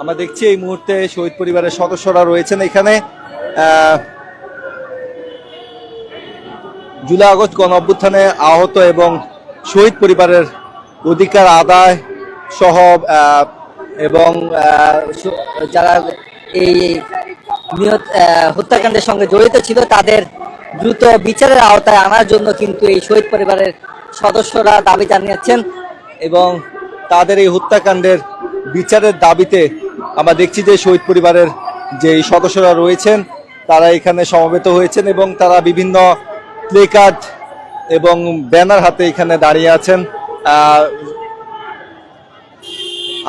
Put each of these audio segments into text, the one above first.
আমরা দেখছি এই মুহূর্তে শহীদ পরিবারের সদস্যরা রয়েছেন এখানে। জুলাই আগস্ট গণ অভ্যুত্থানে আহত এবং শহীদ পরিবারের অধিকার আদায় সহ এবং যারা এই নিহত হত্যাকাণ্ডের সঙ্গে জড়িত ছিল, তাদের দ্রুত বিচারের আওতায় আনার জন্য কিন্তু এই শহীদ পরিবারের সদস্যরা দাবি জানিয়েছেন। এবং তাদের এই হত্যাকাণ্ডের বিচারের দাবিতে আমরা দেখছি যে শহীদ পরিবারের যে সদস্যরা রয়েছেন, তারা এখানে সমবেত হয়েছেন এবং তারা বিভিন্ন প্লেকার্ড এবং ব্যানার হাতে এখানে দাঁড়িয়ে আছেন।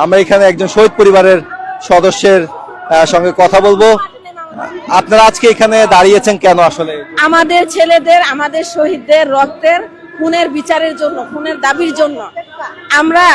আমরা এখানে একজন শহীদ পরিবারের সদস্যের সঙ্গে কথা বলব। আপনারা আজকে এখানে দাঁড়িয়েছেন কেন আসলে? আমাদের ছেলেদের, আমাদের শহীদদের রক্তের, খুনের বিচারের জন্য, খুনের দাবির জন্য। আমরা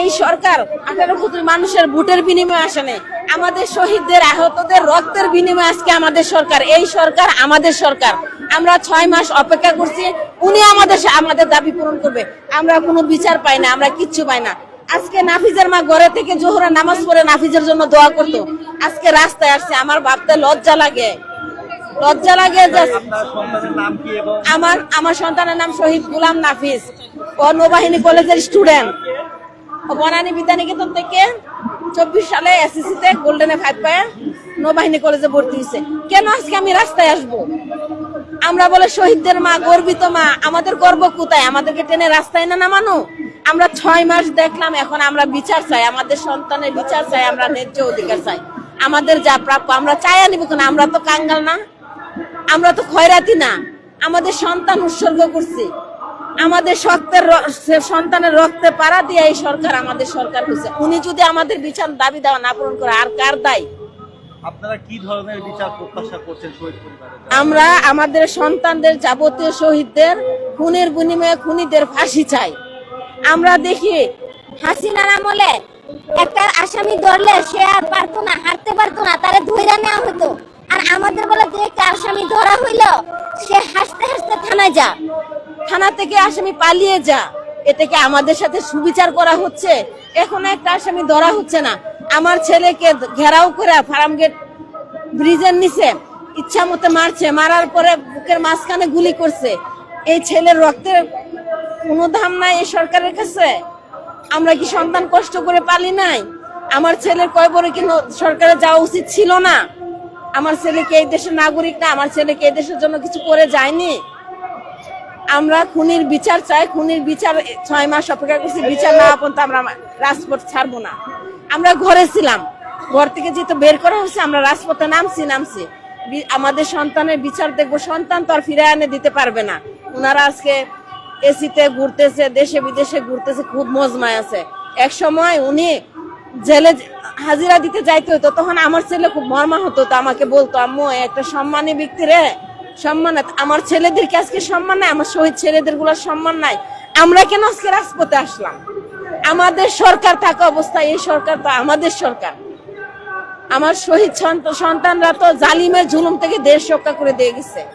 এই সরকার আঠারো কোটি মানুষের ভোটের বিনিময়ে আসে নাই। আমাদের শহীদদের, আহতদের রক্তের বিনিময়ে আজকে আমাদের সরকার। এই সরকার আমাদের সরকার। আমরা ছয় মাস অপেক্ষা করছি, উনি আমাদের আমাদের দাবি পূরণ করবে। আমরা কোনো বিচার পাই না, আমরা কিচ্ছু পাই না। আজকে নাফিজের মা ঘরে থেকে জোহরা নামাজ পড়ে নাফিজের জন্য দোয়া করতো। আজকে রাস্তায় আসছে আমার ভাবতে লজ্জা লাগে। লজ্জা লাগে আমার আমার সন্তানের নাম শহীদ গুলাম নাফিজ। ও নৌবাহিনী কলেজের স্টুডেন্ট। ও বনানী বিদ্যানিকেতন থেকে চব্বিশ সালে এসএসসি তে গোল্ডেনে ফাইভ পায় নৌবাহিনী কলেজে ভর্তি হয়েছে। কেন আজকে আমি রাস্তায় আসব? আমরা বলে শহীদদের মা, গর্বিত মা, আমাদের গর্ব কোথায়? আমাদেরকে টেনে রাস্তায় না নামানো? আমরা ছয় মাস দেখলাম, এখন আমরা বিচার চাই, আমাদের সন্তানের বিচার চাই, আমরা ন্যায্য অধিকার চাই। আমাদের যা প্রাপ্য, আমরা চাই আনিব কেন? আমরা তো কাঙ্গাল না? আমরা তো খয়রাতি না? আমাদের সন্তান উৎসর্গ করছি। আমাদের সত্যের সন্তানের রক্তে পাড়া দিয়ে এই সরকার আমাদের সরকার হয়েছে। উনি যদি আমাদের বিচার দাবি দেওয়া না পূরণ করে, আর কার দায়? আপনারা কি ধরনের বিচার প্রত্যাশা করছেন শহীদ পরিবারের আমরা আমাদের সন্তানদের যাবতীয় শহীদদের খুনের বিনিময়ে খুনিদের ফাঁসি চাই। আমরা দেখি হাসিনার আমলে একটা আসামি ধরলে সে আর পারতো না হাঁটতে পারতো না, তারে ধইরা নেওয়া হতো আর আমাদের বলে যে একটা আসামি ধরা হইল, সে হাসতে হাসতে থানায় যা। থানা থেকে আসামি পালিয়ে যা। এ থেকে আমাদের সাথে সুবিচার করা হচ্ছে? এখন একটা আসামি ধরা হচ্ছে না। আমার ছেলেকে ঘেরাও করে ফার্ম গেট ব্রিজের নিচে ইচ্ছা মতো মারছে। মারার পরে বুকের মাঝখানে গুলি করছে। এই ছেলের রক্তের কোনো দাম নাই এই সরকারের কাছে? আমরা কি সন্তান কষ্ট করে পালি নাই? আমার ছেলের কয় বড় কি ন- সরকারে যাওয়া উচিত ছিল না? আমার ছেলেকে এই দেশের নাগরিক না, আমার ছেলেকে এই দেশের জন্য কিছু করে যায়নি? আমরা খুনির বিচার চাই, খুনির বিচার ছয় মাস অপেক্ষা করছি, বিচার না পর্যন্ত আমরা রাজপথ ছাড়বো না। আমরা ঘরে ছিলাম, ঘর থেকে যেহেতু বের করা হয়েছে, আমরা রাজপথে নামছি নামছি। আমাদের সন্তানের বিচার দেখব, সন্তান তো আর ফিরে আনে দিতে পারবে না। ওনারা আজকে এসিতে ঘুরতেছে, দেশে বিদেশে ঘুরতেছে, খুব মজমায় আছে। এক সময় উনি জেলে হাজিরা দিতে যাইতে হতো তখন আমার ছেলে খুব মর্মা হতো তো আমাকে বলতো, আম্মু একটা সম্মানী ব্যক্তি রে। সম্মান আমার ছেলেদেরকে আজকে সম্মান নাই, আমার শহীদ ছেলেদেরগুলার সম্মান নাই। আমরা কেন আজকে রাজপথে আসলাম? আমাদের সরকার থাকা অবস্থায় এই সরকার তো আমাদের সরকার। আমার শহীদ সন্ত- সন্তানরা তো জালিমের জুলুম থেকে দেশ রক্ষা করে দিয়ে গেছে।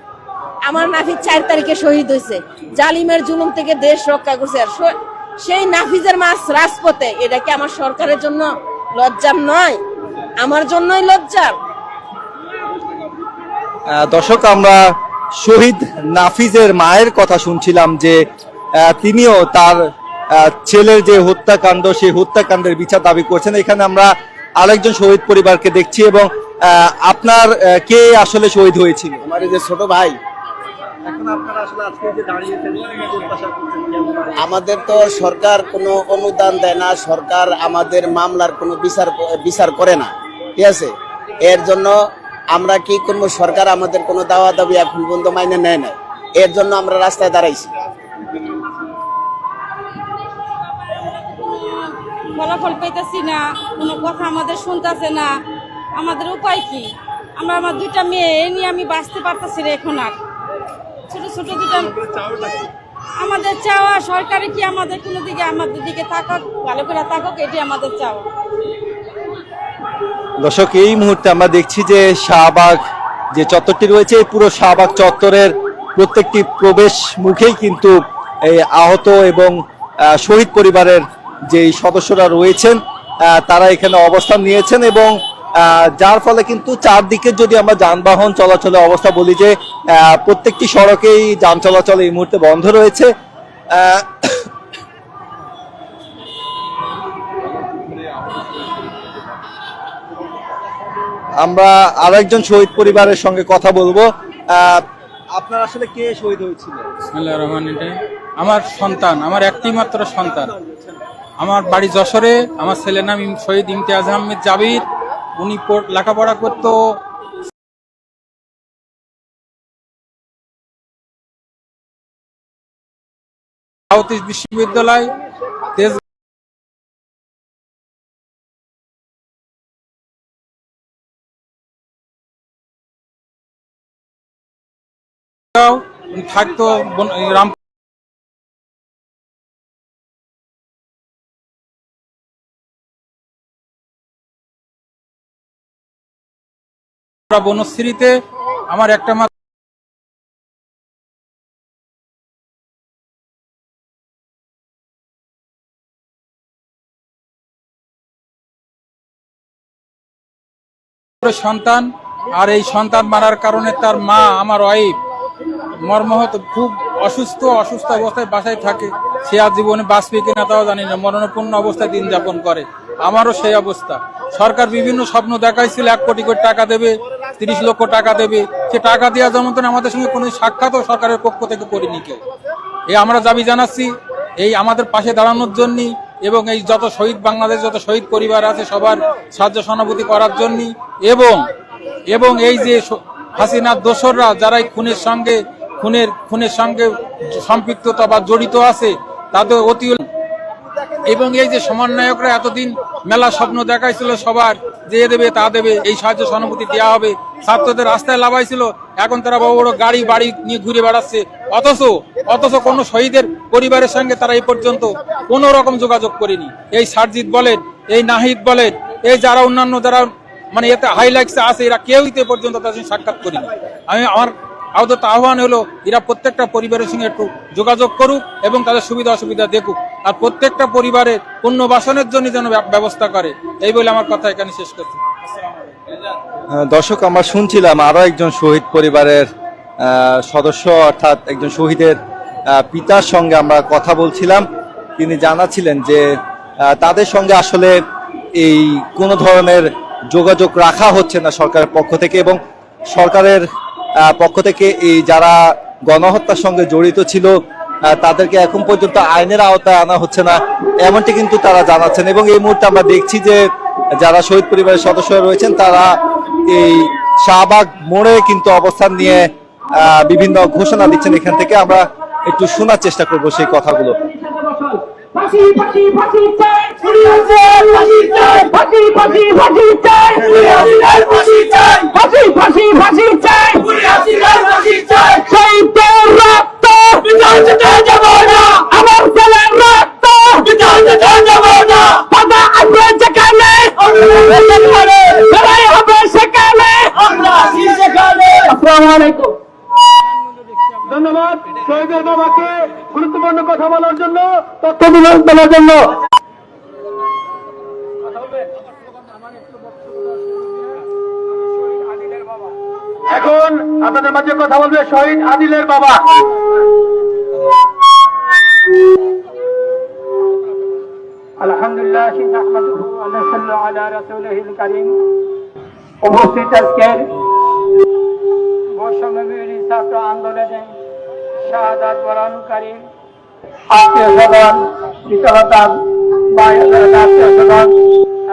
আমার নাফিজ চার তারিখে শহীদ হয়েছে। জালিমের জুলুম থেকে দেশ রক্ষা করছে। আর সেই নাফিজের মাস রাজপথে, এটা কি আমার সরকারের জন্য লজ্জার নয়? আমার জন্যই লজ্জার। দর্শক আমরা শহীদ নাফিজের মায়ের কথা শুনছিলাম যে তিনিও তার ছেলের যে হত্যাকাণ্ড সেই হত্যাকাণ্ডের বিচার দাবি করছেন। এখানে আমরা আরেকজন শহীদ পরিবারকে দেখছি এবং আপনার কে আসলে শহীদ হয়েছিল? আমার এই যে ছোট ভাই। এখন আপনারা আসলে আজকে যে দাঁড়িয়েছেন কি প্রত্যাশা করছেন কেমন আমাদের তো সরকার কোনো অনুদান দেয় না সরকার আমাদের মামলার কোনো বিচার বিচার করে না। ঠিক আছে? এর জন্য আমরা কি করব সরকার আমাদের কোনো দাওয়া দাবি এখন পর্যন্ত মাইনে নেয় না এর জন্য আমরা রাস্তায় দাঁড়াইছি। ফলাফল পাইতেছি না, কোনো কথা আমাদের শুনতেছে না। আমাদের উপায় কি? আমরা আমার দুইটা মেয়ে, এ নিয়ে আমি বাঁচতে পারতেছি না এখন আর। ছোট ছোট দুটা আমাদের চাওয়া সরকারে কি আমাদের কোনো দিকে, আমাদের দিকে তাকাক, ভালো করে তাকাক এটি আমাদের চাওয়া। দর্শক, এই মুহূর্তে আমরা দেখছি যে শাহবাগ যে চত্বরটি রয়েছে, এই পুরো শাহবাগ চত্বরের প্রত্যেকটি প্রবেশ মুখেই কিন্তু এই আহত এবং শহীদ পরিবারের যেই সদস্যরা রয়েছেন তারা এখানে অবস্থান নিয়েছেন এবং যার ফলে কিন্তু চারদিকে যদি আমরা যানবাহন চলাচলের অবস্থা বলি যে প্রত্যেকটি সড়কেই যান চলাচল এই মুহূর্তে বন্ধ রয়েছে। আমরা আরেকজন শহীদ পরিবারের সঙ্গে কথা বলব। আপনার আসলে কে শহীদ হয়েছিল? রহমানির আমার সন্তান, আমার একটি মাত্র সন্তান। আমার বাড়ি যশোরে, আমার ছেলের নাম শহীদ ইমতিয়াজ আহমেদ জাবির। উনি লেখাপড়া করতো। সাউথ ইস্ট বিশ্ববিদ্যালয় তেজ উনি থাকতো রাম বনশ্রীতে আমার একটা মাত্র সন্তান, আর এই সন্তান মারার কারণে তার মা আমার ওয়াইফ। মর্মাহত খুব অসুস্থ অসুস্থ অবস্থায় বাসায় থাকে। সে আর জীবনে বাঁচবে কিনা তাও জানি না। মরণপূর্ণ অবস্থায় দিন যাপন করে। আমারও সেই অবস্থা। সরকার বিভিন্ন স্বপ্ন দেখাইছিল, এক কোটি কোটি টাকা দেবে, তিরিশ লক্ষ টাকা দেবে। সে টাকা দেওয়া যেমন আমাদের সঙ্গে কোনো সাক্ষাৎও সরকারের পক্ষ থেকে করিনি কেউ। এই আমরা দাবি জানাচ্ছি, এই আমাদের পাশে দাঁড়ানোর জন্য এবং এই যত শহীদ বাংলাদেশ, যত শহীদ পরিবার আছে সবার সাহায্য সহানুভূতি করার জন্য এবং এবং এই যে হাসিনার দোসররা যারা খুনের সঙ্গে খুনের খুনের সঙ্গে সম্পৃক্ততা বা জড়িত আছে তাদের অতি এবং এই যে সমন্বয়করা এতদিন মেলা স্বপ্ন দেখাইছিল সবার, যে দেবে, তা দেবে, এই সাহায্য সহানুভূতি দেওয়া হবে, ছাত্রদের রাস্তায় লাভাইছিল এখন তারা বড় বড় গাড়ি, বাড়ি নিয়ে ঘুরে বেড়াচ্ছে। অথচ অথচ কোনো শহীদের পরিবারের সঙ্গে তারা এই পর্যন্ত কোনো রকম যোগাযোগ করেনি। এই সারজিৎ বলেন, এই নাহিদ বলেন, এই যারা অন্যান্য যারা মানে এতে হাইলাইটস আছে, এরা কেউই তো পর্যন্ত তাদের সাক্ষাৎ করিনি। আমি আমার আপাতত আহ্বান হলো, এরা প্রত্যেকটা পরিবারের সঙ্গে একটু যোগাযোগ করুক এবং তাদের সুবিধা অসুবিধা দেখুক। আর প্রত্যেকটা পরিবারের পুনর্বাসনের জন্য যেন ব্য- ব্যবস্থা করে। এই বলে আমার কথা এখানে শেষ করছি। দর্শক, আমরা শুনছিলাম আরও একজন শহীদ পরিবারের সদস্য, অর্থাৎ একজন শহীদের পিতার সঙ্গে আমরা কথা বলছিলাম। তিনি জানাচ্ছিলেন যে তাদের সঙ্গে আসলে এই কোনো ধরনের যোগাযোগ রাখা হচ্ছে না সরকারের পক্ষ থেকে এবং সরকারের পক্ষ থেকে এই যারা গণহত্যার সঙ্গে জড়িত ছিল তাদেরকে এখন পর্যন্ত আইনের আওতায় আনা হচ্ছে না এমনটি কিন্তু তারা জানাচ্ছেন এবং এই মুহূর্তে আমরা দেখছি যে যারা শহীদ পরিবারের সদস্যরা রয়েছেন তারা এই শাহবাগ মোড়ে কিন্তু অবস্থান নিয়ে বিভিন্ন ঘোষণা দিচ্ছেন এখান থেকে আমরা একটু শোনার চেষ্টা করব সেই কথাগুলো ফাঁসি ফাঁসি ফাঁসি ধন্যবাদ শহীদের বাবাকে গুরুত্বপূর্ণ কথা বলার জন্য তথ্য দেওয়ার জন্য এখন আপনাদের মাঝে কথা বলবে শহীদ আদিলের বাবা। আলহামদুলিল্লাহ, নাহমাদুহু ওয়া উপস্থিত আজকের বৈষম্যবিরোধী ছাত্র আন্দোলনে শাহাদাত বরণকারী আত্মীয় আত্মীয় স্বজন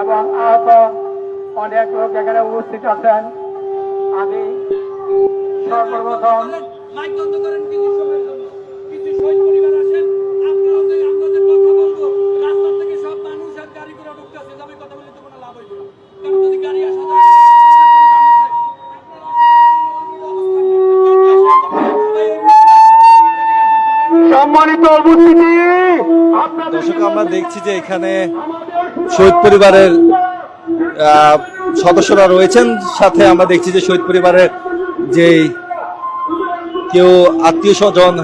এবং আহত অনেক লোক এখানে উপস্থিত আছেন। আমি সর্বপ্রথম সম্মানিত উপস্থিতি দর্শক আমরা দেখছি যে এখানে শহীদ পরিবারের সদস্যরা রয়েছেন। সাথে আমরা দেখছি যে শহীদ পরিবারের যেই কেউ আত্মীয় স্বজন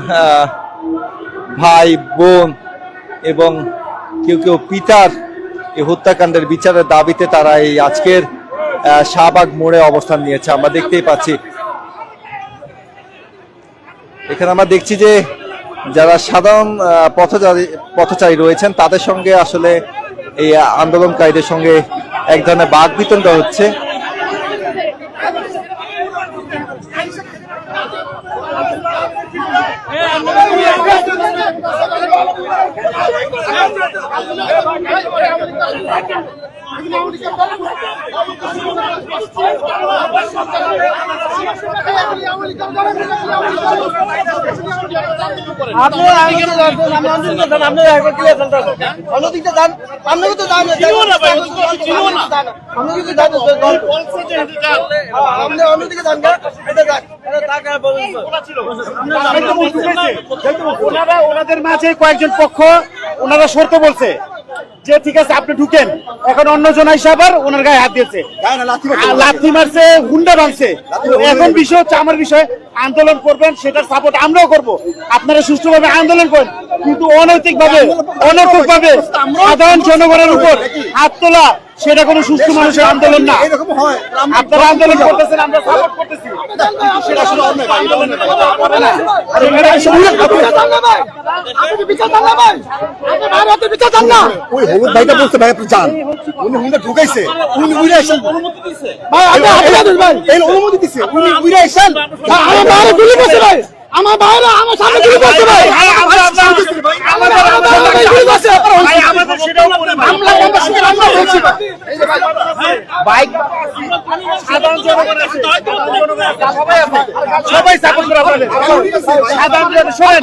ভাই বোন এবং কেউ কেউ পিতার এই হত্যাকাণ্ডের বিচারের দাবিতে তারা এই আজকের শাহবাগ মোড়ে অবস্থান নিয়েছে। আমরা দেখতেই পাচ্ছি। এখানে আমরা দেখছি যে যারা সাধারণ পথচারী পথচারী রয়েছেন, তাদের সঙ্গে আসলে এই আন্দোলনকারীদের সঙ্গে এক ধরনের বাঘ বিতণ্ডা হচ্ছে। ওনারা ওনাদের মাঝে কয়েকজন পক্ষ ওনারা শর্ত বলছে। যে ঠিক আছে আপনি ঢুকেন। এখন অন্য জন এসে আবার ওনার গায়ে হাত দিয়েছে। লাথি মারছে। হুন্ডা ভাঙছে এখন বিষয় হচ্ছে আমার বিষয় আন্দোলন করবেন সেটার সাপোর্ট আমরাও করব। আপনারা সুষ্ঠুভাবে আন্দোলন করেন। কিন্তু অনৈতিক ভাবে অনৈতিক ভাবে সাধারণ জনগণের উপর হাত তোলা সেটা কোনো সুস্থ মানুষের আন্দোলন না। এরকম হয়। আপনারা আন্দোলন করতেছেন আমরা সাপোর্ট করতেছি। সেটা আসলে অন্যায় ভাই, ভাই, এটা করে না। আর এখানে এসে উল্লেখ করতে ওই হলুদ ভাইটা বলছে ভাই আপনি যান। উনি হুন্ডা ঢুকাইছে। উনি উইরা এসেন ভাই আপনি আপনি ভাই। এই অনুমতি দিছে। উনি উইরা এসেন আমার বাইরে গুলি করছে ভাই। আমার বাইরে আমার সামনে গুলি করছে ভাই আমাদের গুলি করছে আমাদের সেটাও মনে ভাই আমরা আমরা সেটা আমরা বলছি ভাই সাধারণ সবাই সাপোর্ট করে আপনাদের সাধারণ জনগণ শোনেন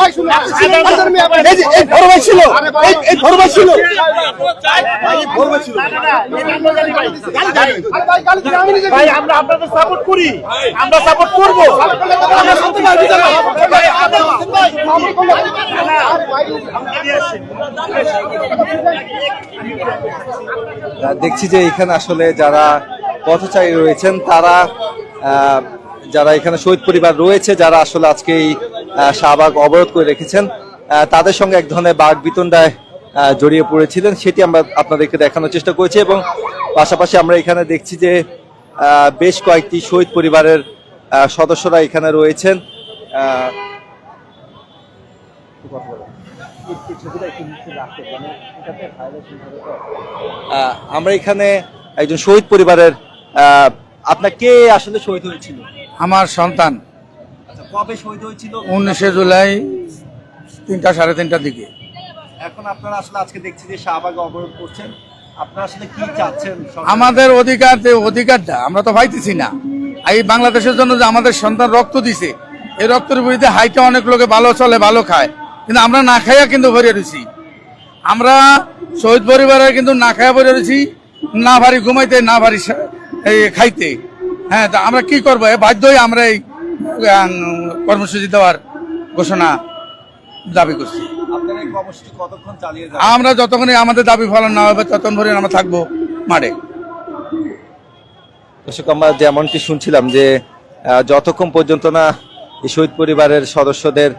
সাধারণ এই যে এই ছিল এই এই ছিল ভাই আমরা আপনাদের সাপোর্ট করি আমরা সাপোর্ট করব আমরা সত্যি দেখছি যে এখানে আসলে যারা পথচারী রয়েছেন, তারা যারা এখানে শহীদ পরিবার রয়েছে, যারা আসলে আজকে এই শাহবাগ অবরোধ করে রেখেছেন তাদের সঙ্গে এক ধরনের বাঘ বিতণ্ডায় জড়িয়ে পড়েছিলেন। সেটি আমরা আপনাদেরকে দেখানোর চেষ্টা করেছি এবং পাশাপাশি আমরা এখানে দেখছি যে বেশ কয়েকটি শহীদ পরিবারের সদস্যরা এখানে রয়েছেন। আমরা এখানে একজন শহীদ পরিবারের আপনার কে আসলে শহীদ হয়েছিল? আমার সন্তান। আচ্ছা কবে শহীদ হয়েছিল? উনিশে জুলাই তিনটা সাড়ে তিনটার দিকে। এখন আপনারা আসলে আজকে দেখছি যে শাহবাগ অবরোধ করছেন। আপনারা আসলে কি চাচ্ছেন আমাদের অধিকার যে অধিকারটা আমরা তো পাইতেছি না। এই বাংলাদেশের জন্য যে আমাদের সন্তান রক্ত দিছে এই রক্তের বিরুদ্ধে হাইটা অনেক লোকে ভালো চলে ভালো খায়। কিন্তু আমরা না খাইয়া কিন্তু ভরে রয়েছি। আমরা শহীদ পরিবারে কিন্তু না খাইয়া ভরে রয়েছি না ভারী ঘুমাইতে না ভারি এই খাইতে। হ্যাঁ তা আমরা কি করব? এ বাধ্যই আমরা এই কর্মসূচি দেওয়ার ঘোষণা দাবি করছি। আমরা যতক্ষণই আমাদের দাবি ফলন না হবে ততক্ষণ ধরে আমরা থাকব মাঠে। দর্শক আমরা যেমনটি শুনছিলাম যে যতক্ষণ পর্যন্ত না শহীদ পরিবারের সদস্যদের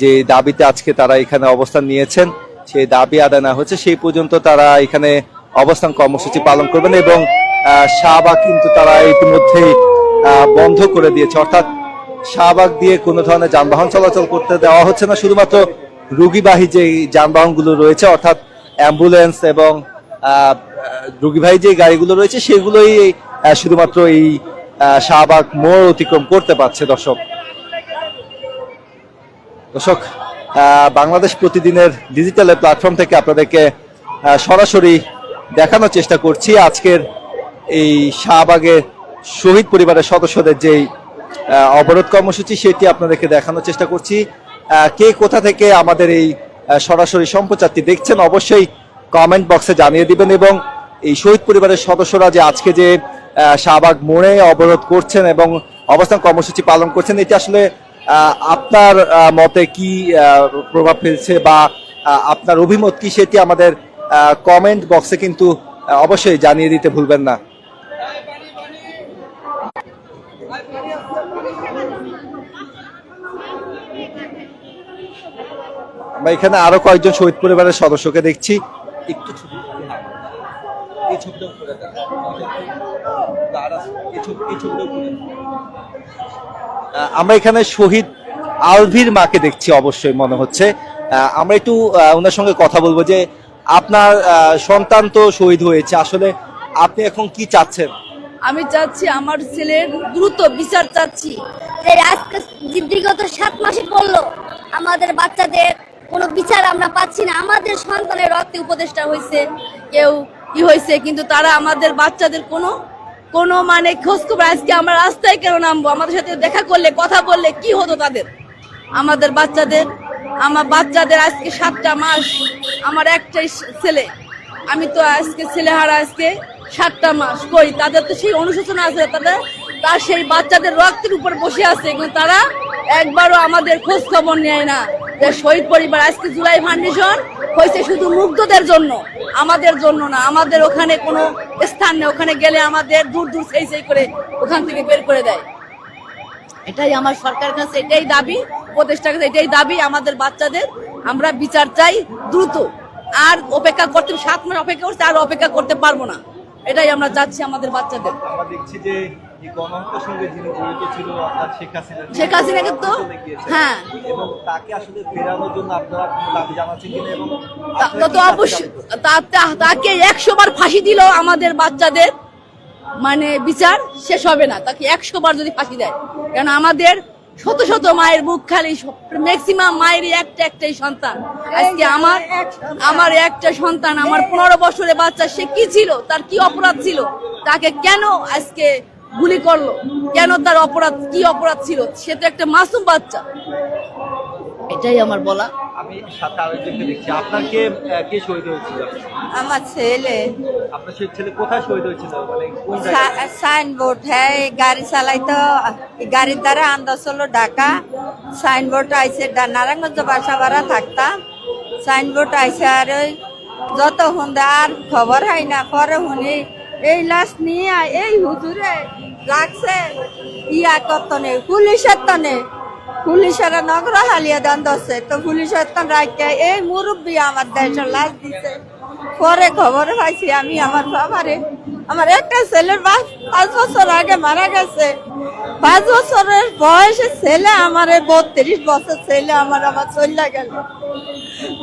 যে দাবিতে আজকে তারা এখানে অবস্থান নিয়েছেন, সেই দাবি আদায় না হচ্ছে, সেই পর্যন্ত তারা এখানে অবস্থান কর্মসূচি পালন করবেন এবং শাহবাগ কিন্তু তারা ইতিমধ্যেই বন্ধ করে দিয়েছে। অর্থাৎ শাহবাগ দিয়ে কোনো ধরনের যানবাহন চলাচল করতে দেওয়া হচ্ছে না, শুধুমাত্র রুগীবাহী যে যানবাহনগুলো রয়েছে, অর্থাৎ অ্যাম্বুলেন্স এবং রুগীবাহী যে গাড়িগুলো রয়েছে, সেগুলোই শুধুমাত্র এই শাহবাগ মোড় অতিক্রম করতে পারছে দর্শক। দর্শক বাংলাদেশ প্রতিদিনের ডিজিটাল প্ল্যাটফর্ম থেকে আপনাদেরকে সরাসরি দেখানোর চেষ্টা করছি। আজকের এই শাহবাগে শহীদ পরিবারের সদস্যদের যেই অবরোধ কর্মসূচি, সেটি আপনাদেরকে দেখানোর চেষ্টা করছি। কে কোথা থেকে আমাদের এই সরাসরি সম্প্রচারটি দেখছেন, অবশ্যই কমেন্ট বক্সে জানিয়ে দিবেন এবং এই শহীদ পরিবারের সদস্যরা যে আজকে যে শাহবাগ মোড়ে অবরোধ করছেন এবং অবস্থান কর্মসূচি পালন করছেন, এটি আসলে আপনার মতে কি প্রভাব ফেলছে বা আপনার অভিমত কি সেটি আমাদের কমেন্ট বক্সে কিন্তু অবশ্যই জানিয়ে দিতে ভুলবেন না। আমরা এখানে আরও কয়েকজন শহীদ পরিবারের সদস্যকে দেখছি। একটু এই ছবিটা আমরা এখানে শহীদ আলভির মাকে দেখছি অবশ্যই মনে হচ্ছে। আমরা একটু ওনার সঙ্গে কথা বলব যে আপনার আহ, সন্তান তো শহীদ হয়েছে। আসলে আপনি এখন কি চাচ্ছেন? আমি চাচ্ছি আমার ছেলের দ্রুত বিচার চাচ্ছি। আজকে বিগত সাত মাসে পড়ল আমাদের বাচ্চাদের কোনো বিচার আমরা পাচ্ছি না। আমাদের সন্তানের রক্তে উপদেষ্টা হয়েছে কেউ কি হয়েছে কিন্তু তারা আমাদের বাচ্চাদের কোনো কোনো মানে খোঁজ খবর আজকে আমরা রাস্তায় কেন নামবো? আমাদের সাথে দেখা করলে, কথা বললে কি হতো তাদের? আমাদের বাচ্চাদের, আমার বাচ্চাদের আজকে সাতটা মাস, আমার একটাই ছেলে। আমি তো আজকে ছেলে হারা আজকে সাতটা মাস। কই, তাদের তো সেই অনুশোচনা আছে, তাদের, তার সেই বাচ্চাদের রক্তের উপর বসে আছে, কিন্তু তারা একবারও আমাদের খোঁজ খবর নেয় না। যে শহীদ পরিবার, আজকে জুলাই ফাউন্ডেশন হয়েছে শুধু মুগ্ধদের জন্য, আমাদের জন্য না, আমাদের ওখানে কোনো স্থান নেই, ওখানে গেলে আমাদের দূর দূর সেই সেই করে ওখান থেকে বের করে দেয়। এটাই আমার সরকারের কাছে এটাই দাবি, উপদেষ্টার কাছে এটাই দাবি, আমাদের বাচ্চাদের আমরা বিচার চাই দ্রুত। আর অপেক্ষা করতে, সাত মাস অপেক্ষা করতে আর অপেক্ষা করতে পারব না। এটাই আমরা চাচ্ছি আমাদের বাচ্চাদের। আমরা দেখছি যে সঙ্গে যিনি জড়িত ছিল আপনার শেখ হাসিনা শেখ হাসিনাকে তো হ্যাঁ। এবং তাকে আসলে ফেরানোর জন্য আপনারা দাবি জানাচ্ছেন কিনা এবং তো অবশ্যই দাবি করছেন? তা- তা- তাকে একশো বার ফাঁসি দিল আমাদের বাচ্চাদের মানে বিচার শেষ হবে না। তাকে একশো বার যদি ফাঁসি দেয়। কারণ আমাদের শত শত মায়ের বুক খালি ম্যাক্সিমাম মায়েরই একটা একটাই সন্তান। আজকে আমার আমার একটা সন্তান আমার পনেরো বছরের বাচ্চা সে কি ছিল? তার কি অপরাধ ছিল? তাকে কেন আজকে গুলি করল। কেন তার অপরাধ কি অপরাধ ছিল? সে তো একটা মাসুম বাচ্চা। এটাই আমার বলা। আমি সাথে আরেকজনকে দেখছি। আপনার কে কে শহীদ হয়েছিল? আমার ছেলে। আপনার সেই ছেলে কোথায় শহীদ হয়েছিল? মানে কোন সাইনবোর্ড হ্যাঁ গাড়ি চালাইতো এই গাড়ির দ্বারা আন্দাজ হলো ঢাকা। সাইনবোর্ড আইসে নারায়ণগঞ্জ বাসা ভাড়া থাকতাম। সাইনবোর্ড আইসে আর ওই যত হুন্দা আর খবর হয় না পরে শুনি এই লাশ নিয়ে এই হুজুরে, লাগছে ইয়া কত নেই পুলিশের তো নেই পুলিশের নগর হালিয়া দান দছে তো পুলিশের তো রাখে এই মুরব্বী আমার দেশের লাশ দিছে। পরে খবর পাইছি আমি আমার বাবারে। আমার একটা ছেলের বাপ পাঁচ বছর আগে মারা গেছে। পাঁচ বছরের বয়সে ছেলে আমার এই বত্রিশ বছর ছেলে আমার আমার চলে গেল।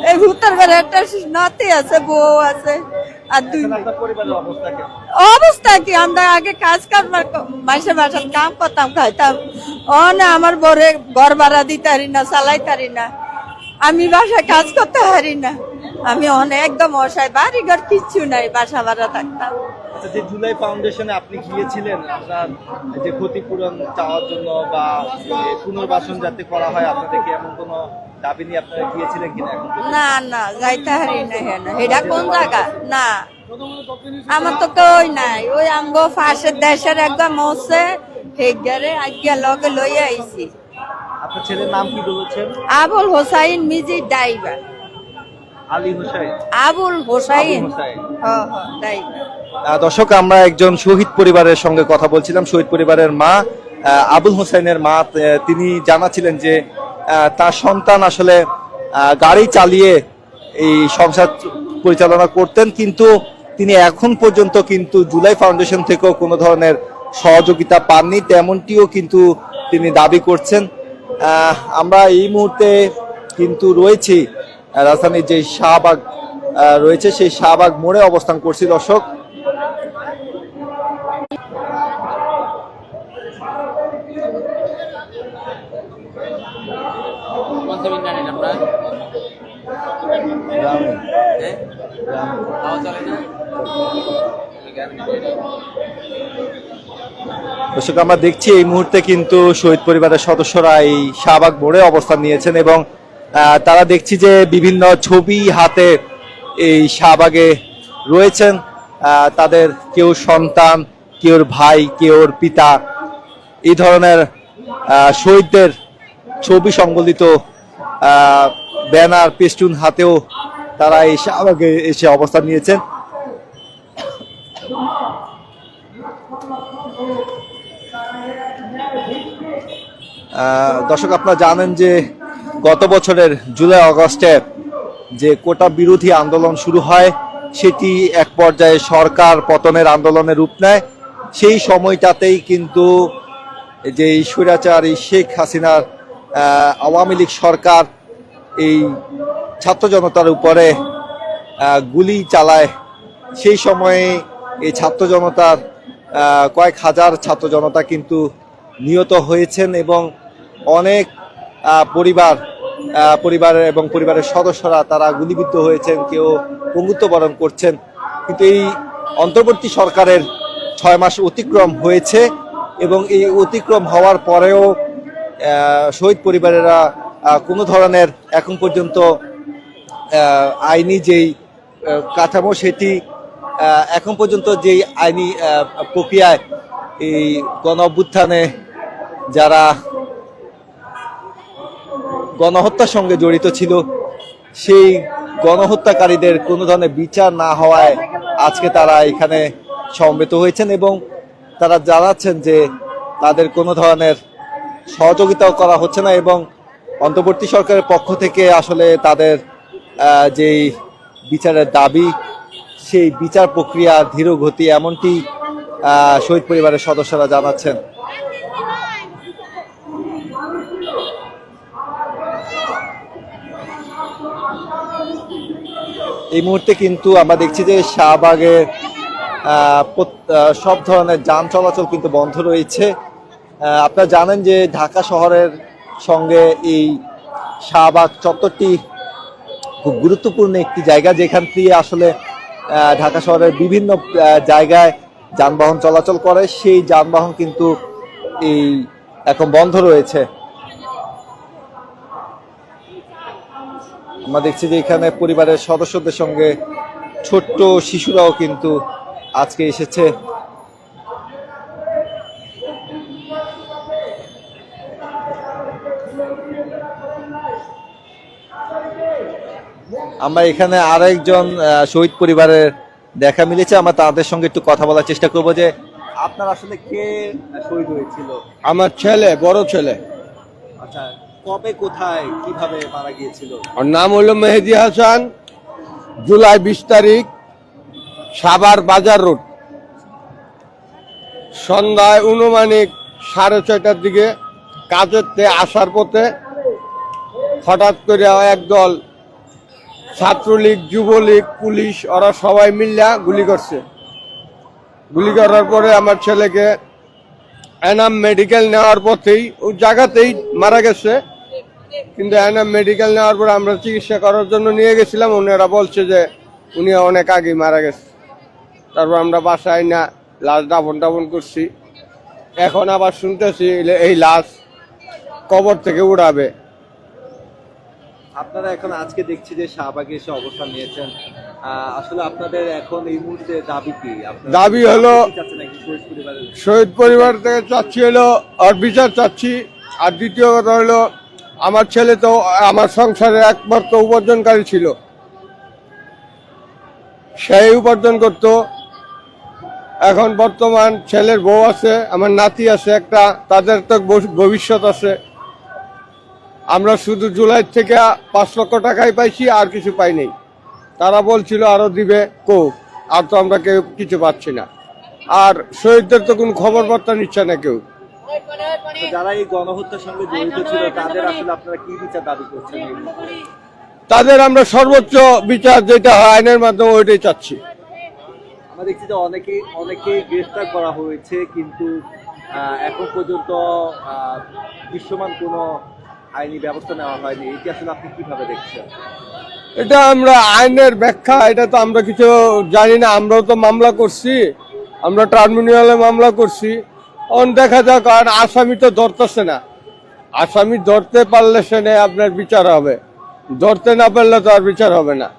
এই ভূতের বেড়ে একটা নাতি আছে, বউ আছে। আর দুই অবস্থা কি? আমরা আগে কাজ কারবার মাসে মাসে কাম করতাম খাইতাম। ও না আমার বরে ঘর ভাড়া দিতে পারি না চালাই পারি না। আমি বাসায় কাজ করতে পারি না। আমি অনেক একদম অসহায় বাড়ি ঘর কিচ্ছু নাই বাসা ভাড়া থাকতাম। আচ্ছা যে জুলাই ফাউন্ডেশনে আপনি গিয়েছিলেন আপনার যে ক্ষতিপূরণ চাওয়ার জন্য বা পুনর্বাসন যাতে করা হয় এমন কোনো দাবি নিয়ে আপনারা গিয়েছিলেন কিনা এখন না না যাইতে পারি না হেন। এটা কোন জায়গা? না। আমার তো কই নাই। ওই আমগো পাশের দেশের একদম মরছে হেগারে আজ্ঞা লগে লইয়া আইছি। আপনার ছেলের নাম কি বলেছেন? আবুল হোসাইন মিজি ড্রাইভার। আলী আবুল হোসাইন। আবুল হোসাইন। হ হ ড্রাইভার দর্শক আমরা একজন শহীদ পরিবারের সঙ্গে কথা বলছিলাম। শহীদ পরিবারের মা আহ, আবুল হোসেনের মা তিনি জানাছিলেন যে তার সন্তান আসলে গাড়ি চালিয়ে এই সংসার পরিচালনা করতেন, কিন্তু তিনি এখন পর্যন্ত কিন্তু জুলাই ফাউন্ডেশন থেকেও কোনো ধরনের সহযোগিতা পাননি, তেমনটিও কিন্তু তিনি দাবি করছেন। আমরা এই মুহূর্তে কিন্তু রয়েছি, রাজধানীর যে শাহবাগ রয়েছে, সেই শাহবাগ মোড়ে অবস্থান করছি, দর্শক। দর্শক আমরা দেখছি এই মুহূর্তে কিন্তু শহীদ পরিবারের সদস্যরা এই শাহবাগ মোড়ে অবস্থান নিয়েছেন এবং তারা দেখছি যে বিভিন্ন ছবি হাতে এই শাহবাগে রয়েছেন। তাদের কেউ সন্তান কেউর ভাই কেউর পিতা এই ধরনের শহীদদের ছবি সংবলিত ব্যানার পেস্টুন হাতেও তারা এই শাহবাগে এসে অবস্থান নিয়েছেন। দর্শক, আপনারা জানেন যে গত বছরের জুলাই আগস্টে যে কোটা বিরোধী আন্দোলন শুরু হয়, সেটি এক পর্যায়ে সরকার পতনের আন্দোলনের রূপ নেয়। সেই সময়টাতেই কিন্তু যে স্বৈরাচারী শেখ হাসিনার আওয়ামী লীগ সরকার এই ছাত্র জনতার উপরে গুলি চালায়। সেই সময়ে এই ছাত্র জনতার কয়েক হাজার ছাত্র জনতা কিন্তু নিহত হয়েছেন এবং অনেক পরিবার পরিবারের এবং পরিবারের সদস্যরা তারা গুলিবিদ্ধ হয়েছেন, কেউ পঙ্গুত্ব বরণ করছেন। কিন্তু এই অন্তর্বর্তী সরকারের ছয় মাস অতিক্রম হয়েছে এবং এই অতিক্রম হওয়ার পরেও শহীদ পরিবারেরা কোনো ধরনের এখন পর্যন্ত আইনি যেই কাঠামো সেটি এখন পর্যন্ত যেই আইনি প্রক্রিয়ায় এই গণ অভ্যুত্থানে যারা গণহত্যার সঙ্গে জড়িত ছিল, সেই গণহত্যাকারীদের কোনো ধরনের বিচার না হওয়ায় আজকে তারা এখানে সমবেত হয়েছেন এবং তারা জানাচ্ছেন যে তাদের কোনো ধরনের সহযোগিতাও করা হচ্ছে না এবং অন্তর্বর্তী সরকারের পক্ষ থেকে আসলে তাদের যেই বিচারের দাবি, সেই বিচার প্রক্রিয়া ধীর গতি এমনটি শহীদ পরিবারের সদস্যরা জানাচ্ছেন। এই মুহূর্তে কিন্তু আমরা দেখছি যে শাহবাগে প্রত- সব ধরনের যান চলাচল কিন্তু বন্ধ রয়েছে। আপনারা জানেন যে ঢাকা শহরের সঙ্গে এই শাহবাগ চত্বরটি খুব গুরুত্বপূর্ণ একটি জায়গা যেখান থেকে আসলে ঢাকা শহরের বিভিন্ন জায়গায় যানবাহন চলাচল করে। সেই যানবাহন কিন্তু এই এখন বন্ধ রয়েছে। আমরা দেখছি যে এখানে পরিবারের সদস্যদের সঙ্গে ছোট্ট শিশুরাও কিন্তু আজকে এসেছে। আমরা এখানে আরেকজন শহীদ পরিবারের দেখা মিলেছে। আমরা তাদের সঙ্গে একটু কথা বলার চেষ্টা করব যে আপনার আসলে কে শহীদ হয়েছিল? আমার ছেলে বড় ছেলে। আচ্ছা কবে কোথায় কীভাবে মারা গিয়েছিল? ওর নাম হলো মেহেদি হাসান জুলাই বিশ তারিখ সাভার বাজার রোড। সন্ধ্যায় অনুমানিক সাড়ে ছয়টার দিকে কাজেরতে আসার পথে হঠাৎ করে একদল ছাত্রলীগ, যুবলীগ, পুলিশ, ওরা সবাই মিল্লা গুলি করছে। গুলি করার পরে আমার ছেলেকে এনাম মেডিকেল নেওয়ার পথেই, ও জায়গাতেই মারা গেছে। কিন্তু এনাম মেডিকেল নেওয়ার পর আমরা চিকিৎসা করার জন্য নিয়ে গেছিলাম। ওনারা বলছে যে উনি অনেক আগে মারা গেছে। তারপর আমরা বাসায় না, লাশ দাফন টাফন করছি। এখন আবার শুনতেছি, এই লাশ কবর থেকে উড়াবে। আপনারা এখন আজকে দেখছি যে শাহবাগে এসে অবস্থান নিয়েছেন। আসলে আপনাদের এখন এই মুহূর্তে দাবি কি? দাবি হলো- শহীদ পরিবার থেকে চাচ্ছি হলো আর বিচার চাচ্ছি। আর দ্বিতীয় কথা হলো আমার ছেলে তো আমার সংসারে একমাত্র উপার্জনকারী ছিল। সেই উপার্জন করত। এখন বর্তমান ছেলের বউ আছে আমার নাতি আছে একটা তাদের তো ভবিষ্যৎ আছে। আমরা শুধু জুলাই থেকে পাঁচ লক্ষ টাকাই পাইছি আর কিছু পাইনি। তারা বলছিল আরও দিবে কো আর তো আমরা কেউ কিছু পাচ্ছি না। আর শহীদদের তো কোনো খবর বার্তা নিচ্ছে না কেউ। যারা এই গণহত্যার সঙ্গে জড়িত ছিল তাদের আসলে আপনারা কি বিচার দাবি করছেন? তাদের আমরা সর্বোচ্চ বিচার যেটা হয় আইনের মাধ্যমে ওইটাই চাচ্ছি। আমরা দেখছি যে অনেকেই অনেকেই গ্রেফতার করা হয়েছে কিন্তু এখন পর্যন্ত দৃশ্যমান কোনো আইনি ব্যবস্থা নেওয়া হয়নি। এটি আসলে আপনি কীভাবে দেখছেন? এটা আমরা আইনের ব্যাখ্যা, এটা তো আমরা কিছু জানি না। আমরাও তো মামলা করছি, আমরা টার্মিনালে মামলা করছি। অন দেখা যাক, আর আসামি তো ধরতেছে না। আসামি ধরতে পারলে সেনে আপনার বিচার হবে। ধরতে না পারলে তো আর বিচার হবে না।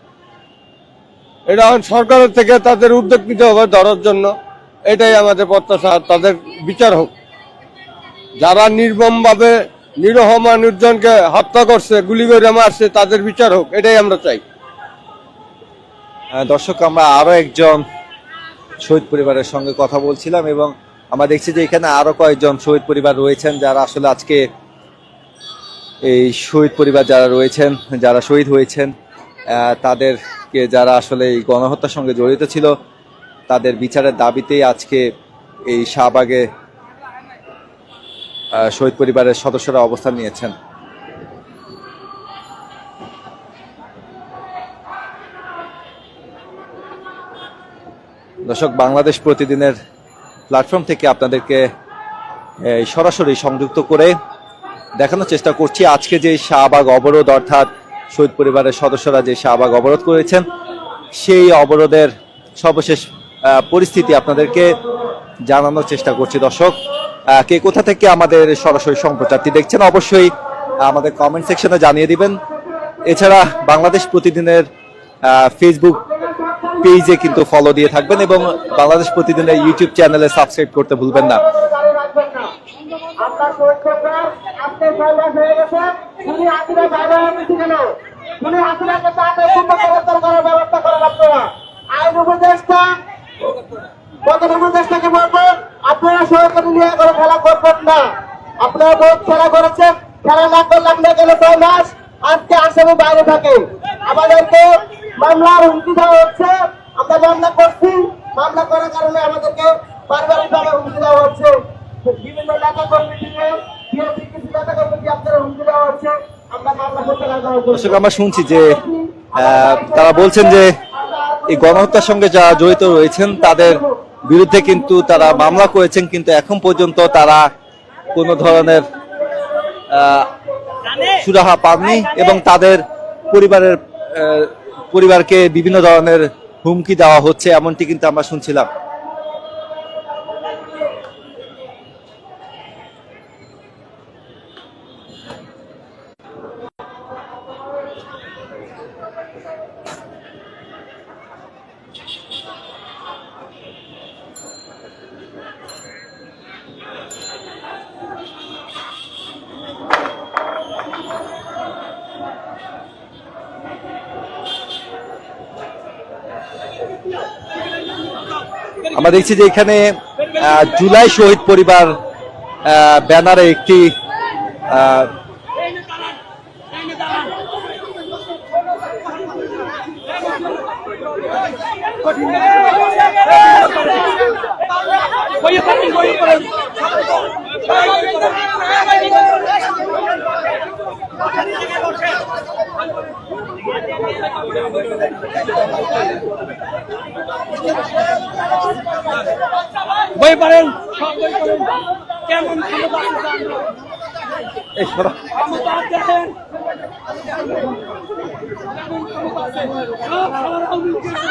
এটা এখন সরকারের থেকে তাদের উদ্যোগ নিতে হবে ধরার জন্য। এটাই আমাদের প্রত্যাশা, তাদের বিচার হোক। যারা নির্মমভাবে নিরহ মানুষজনকে হত্যা করছে, গুলি করে মারছে, তাদের বিচার হোক, এটাই আমরা চাই। দর্শক, আমরা আরও একজন শহীদ পরিবারের সঙ্গে কথা বলছিলাম এবং আমরা দেখছি যে এখানে আরও কয়েকজন শহীদ পরিবার রয়েছেন যারা আসলে আজকে এই শহীদ পরিবার যারা রয়েছেন, যারা শহীদ হয়েছেন তাদেরকে যারা আসলে এই গণহত্যার সঙ্গে জড়িত ছিল, তাদের বিচারের দাবিতেই আজকে এই শাহবাগে শহীদ পরিবারের সদস্যরা অবস্থান নিয়েছেন। দর্শক, বাংলাদেশ প্রতিদিনের প্ল্যাটফর্ম থেকে আপনাদেরকে সরাসরি সংযুক্ত করে দেখানোর চেষ্টা করছি। আজকে যে শাহবাগ অবরোধ, অর্থাৎ শহীদ পরিবারের সদস্যরা যে শাহবাগ অবরোধ করেছেন, সেই অবরোধের সর্বশেষ পরিস্থিতি আপনাদেরকে জানানোর চেষ্টা করছি। দর্শক কে কোথা থেকে আমাদের সরাসরি সম্প্রচারটি দেখছেন, অবশ্যই আমাদের কমেন্ট সেকশনে জানিয়ে দিবেন। এছাড়া বাংলাদেশ প্রতিদিনের ফেসবুক পেজে কিন্তু ফলো দিয়ে থাকবেন এবং বাংলাদেশ প্রতিদিনের ইউটিউব চ্যানেলে সাবস্ক্রাইব করতে ভুলবেন না। আপনারা সরকারি নিয়ে করে খেলা করবেন না। আপনারা বহুত খেলা করেছেন, খেলা না করলে আপনার গেলে ছয় মাস, আজকে আসামি বাইরে থাকে। আমাদেরকে মামলার হুমকি দেওয়া হচ্ছে, আমরা মামলা করছি, মামলা করার কারণে আমাদেরকে পারিবারিক ভাবে হুমকি দেওয়া হচ্ছে। বিভিন্ন আমরা শুনছি যে তারা বলছেন যে, এই গণহত্যার সঙ্গে যারা জড়িত রয়েছেন, তাদের বিরুদ্ধে কিন্তু তারা মামলা করেছেন, কিন্তু এখন পর্যন্ত তারা কোনো ধরনের সুরাহা পাননি এবং তাদের পরিবারের পরিবারকে বিভিন্ন ধরনের হুমকি দেওয়া হচ্ছে, এমনটি কিন্তু আমরা শুনছিলাম। আমরা দেখছি যে এখানে জুলাই শহীদ পরিবার ব্যানারে একটি বই পারেন সব বই পারেন কেমন ক্ষমতা আছে। ক্ষমতা দেখেন। সব আওয়ামী লীগের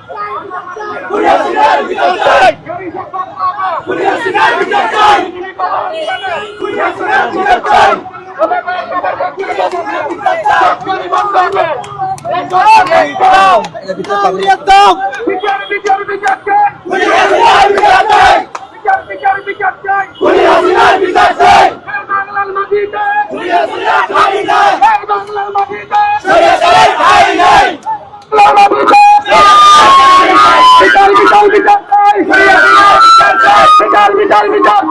বিচার চাই। বিচার চাই। একদম বিচার বিচার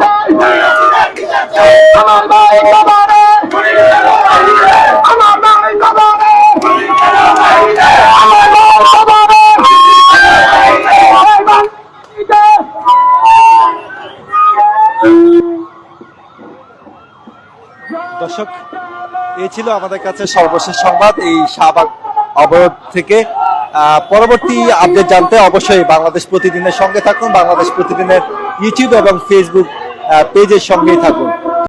আমার ভাই আমার ভাই আমার ভাই দর্শক এই ছিল আমাদের কাছে সর্বশেষ সংবাদ এই শাহবাগ অবরোধ থেকে। পরবর্তী আপডেট জানতে অবশ্যই বাংলাদেশ প্রতিদিনের সঙ্গে থাকুন, বাংলাদেশ প্রতিদিনের ইউটিউব এবং ফেসবুক পেজের সঙ্গেই থাকুন।